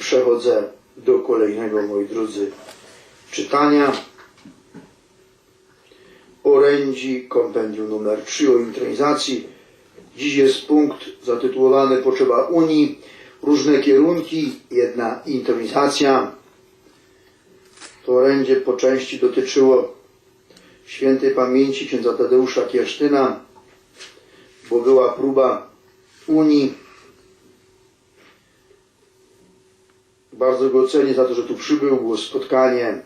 przechodzę do kolejnego, moi drodzy, czytania. Orędzi, kompendium numer 3 o intronizacji. Dziś jest punkt zatytułowany Potrzeba Unii, różne kierunki, jedna intronizacja. To orędzie po części dotyczyło świętej pamięci księdza Tadeusza Kiersztyna, bo była próba Unii. Bardzo go cenię za to, że tu przybył, było spotkanie.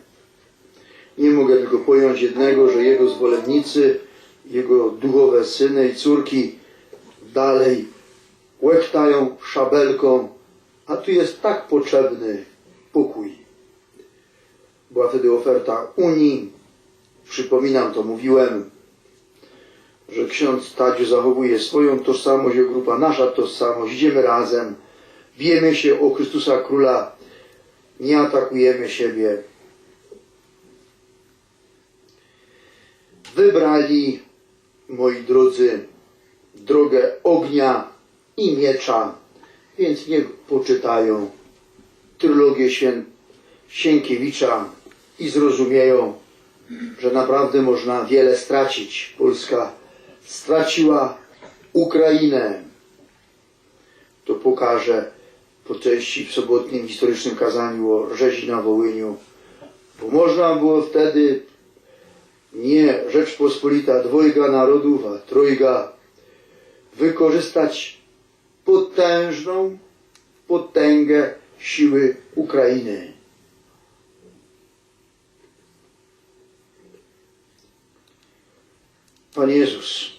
Nie mogę tylko pojąć jednego, że jego zwolennicy, jego duchowe syny i córki dalej łechtają szabelką, a tu jest tak potrzebny pokój. Była wtedy oferta Unii. Przypominam, to mówiłem, że ksiądz Tadziu zachowuje swoją tożsamość, a grupa nasza tożsamość. Idziemy razem, bijemy się o Chrystusa Króla, nie atakujemy siebie. Wybrali, moi drodzy, drogę ognia i miecza, więc niech poczytają trylogię świę... Sienkiewicza i zrozumieją, że naprawdę można wiele stracić. Polska straciła Ukrainę. To pokażę po części w sobotnim historycznym kazaniu o rzezi na Wołyniu. Bo można było wtedy nie Rzeczpospolita dwojga narodów, a trojga wykorzystać potężną potęgę siły Ukrainy. Panie Jezus,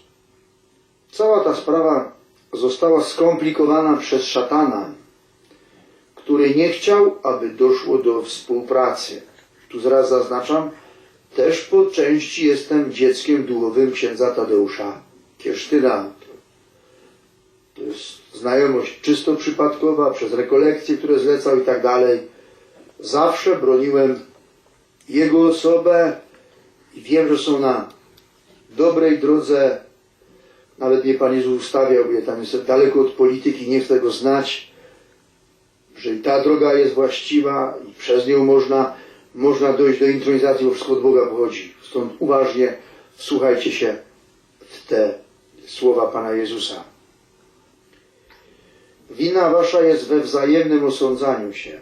cała ta sprawa została skomplikowana przez szatana, który nie chciał, aby doszło do współpracy. Tu zaraz zaznaczam, też po części jestem dzieckiem duchowym księdza Tadeusza Kiersztyna. To jest znajomość czysto przypadkowa, przez rekolekcje, które zlecał i tak dalej. Zawsze broniłem jego osobę i wiem, że są na dobrej drodze. Nawet mnie Pan Jezus ustawiał, bo ja tam jestem daleko od polityki, nie chcę tego znać. Że i ta droga jest właściwa i przez nią można, można dojść do intronizacji, bo wszystko od Boga pochodzi. Stąd uważnie wsłuchajcie się w te słowa Pana Jezusa. Wina wasza jest we wzajemnym osądzaniu się.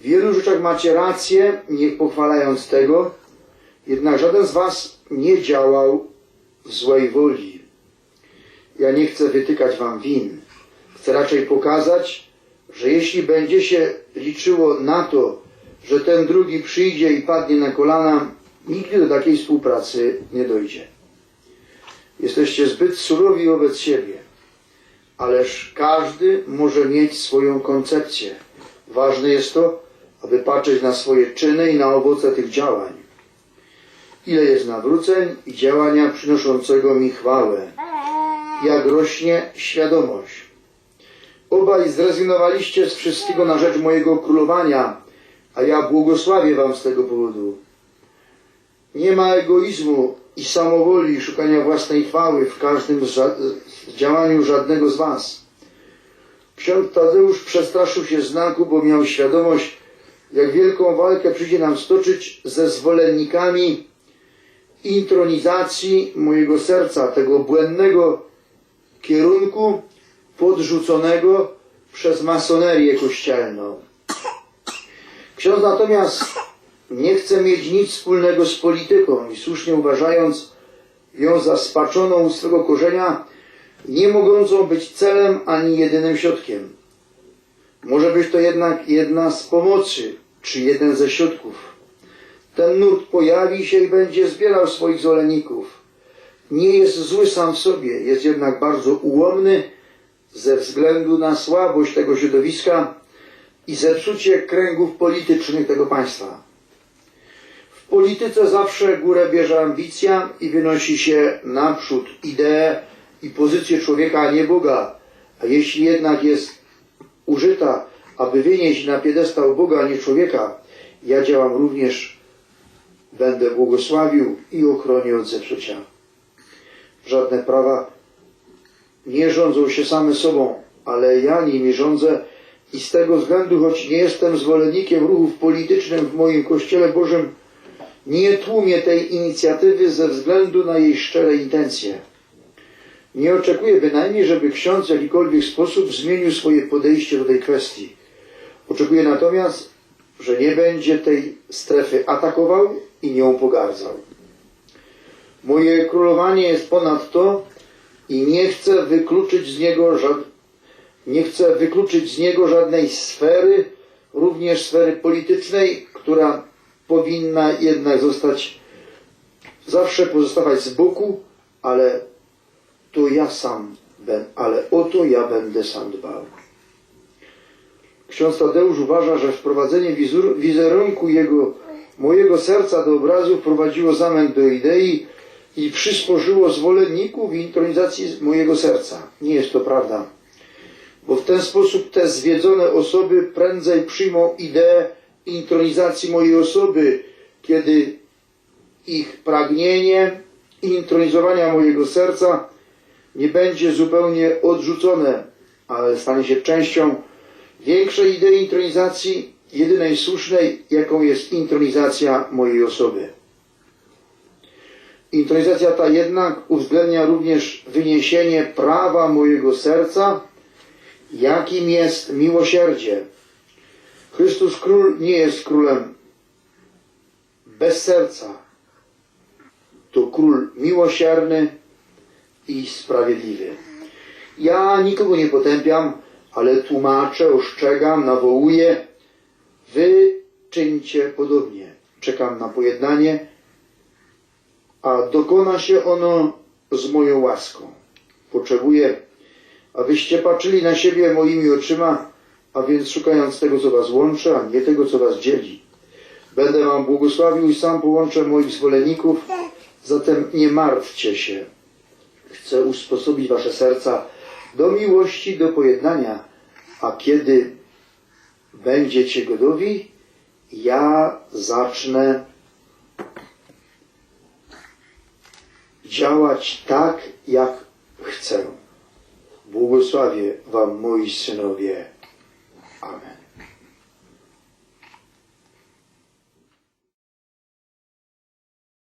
W wielu rzeczach macie rację, nie pochwalając tego, jednak żaden z was nie działał w złej woli. Ja nie chcę wytykać wam win. Chcę raczej pokazać, że jeśli będzie się liczyło na to, że ten drugi przyjdzie i padnie na kolana, nigdy do takiej współpracy nie dojdzie. Jesteście zbyt surowi wobec siebie. Ależ każdy może mieć swoją koncepcję. Ważne jest to, aby patrzeć na swoje czyny i na owoce tych działań. Ile jest nawróceń i działania przynoszącego mi chwałę. Jak rośnie świadomość. Obaj zrezygnowaliście z wszystkiego na rzecz mojego królowania, a ja błogosławię wam z tego powodu. Nie ma egoizmu i samowoli szukania własnej chwały w każdym ża- działaniu żadnego z was. Ksiądz Tadeusz przestraszył się znaku, bo miał świadomość, jak wielką walkę przyjdzie nam stoczyć ze zwolennikami intronizacji mojego serca, tego błędnego kierunku podrzuconego przez masonerię kościelną. Ksiądz natomiast nie chce mieć nic wspólnego z polityką i słusznie uważając ją za spaczoną u swego korzenia, nie mogącą być celem ani jedynym środkiem. Może być to jednak jedna z pomocy, czy jeden ze środków. Ten nurt pojawi się i będzie zbierał swoich zwolenników. Nie jest zły sam w sobie, jest jednak bardzo ułomny ze względu na słabość tego środowiska i zepsucie kręgów politycznych tego państwa. W polityce zawsze górę bierze ambicja i wynosi się naprzód ideę i pozycję człowieka, a nie Boga. A jeśli jednak jest użyta, aby wynieść na piedestał Boga, a nie człowieka, ja działam również, będę błogosławił i ochronię od zepsucia. Żadne prawa nie rządzą się same sobą, ale ja nimi rządzę I z tego względu, choć nie jestem zwolennikiem ruchów politycznych w moim Kościele Bożym, nie tłumię tej inicjatywy ze względu na jej szczere intencje. Nie oczekuję bynajmniej, żeby ksiądz w jakikolwiek sposób zmienił swoje podejście do tej kwestii. Oczekuję natomiast, że nie będzie tej strefy atakował i nią pogardzał. Moje królowanie jest ponadto i nie chcę wykluczyć z niego nie chcę wykluczyć z niego żadnej sfery, również sfery politycznej, która powinna jednak zostać zawsze pozostawać z boku, ale to ja sam, ben, ale o to ja będę sam dbał. Ksiądz Tadeusz uważa, że wprowadzenie wizerunku jego, mojego serca do obrazu wprowadziło zamęt do idei i przysporzyło zwolenników intronizacji mojego serca. Nie jest to prawda, bo w ten sposób te zwiedzone osoby prędzej przyjmą ideę intronizacji mojej osoby, kiedy ich pragnienie intronizowania mojego serca nie będzie zupełnie odrzucone, ale stanie się częścią większej idei intronizacji, jedynej słusznej, jaką jest intronizacja mojej osoby. Intronizacja ta jednak uwzględnia również wyniesienie prawa mojego serca, jakim jest miłosierdzie. Chrystus Król nie jest królem bez serca. To król miłosierny i sprawiedliwy. Ja nikogo nie potępiam, ale tłumaczę, ostrzegam, nawołuję. Wy czyńcie podobnie. Czekam na pojednanie, a dokona się ono z moją łaską. Potrzebuję, abyście patrzyli na siebie moimi oczyma, a więc szukając tego, co was łączy, a nie tego, co was dzieli. Będę wam błogosławił i sam połączę moich zwolenników, zatem nie martwcie się. Chcę usposobić wasze serca do miłości, do pojednania, a kiedy będziecie gotowi, ja zacznę działać tak, jak chcę. Błogosławię wam, moi synowie. Amen.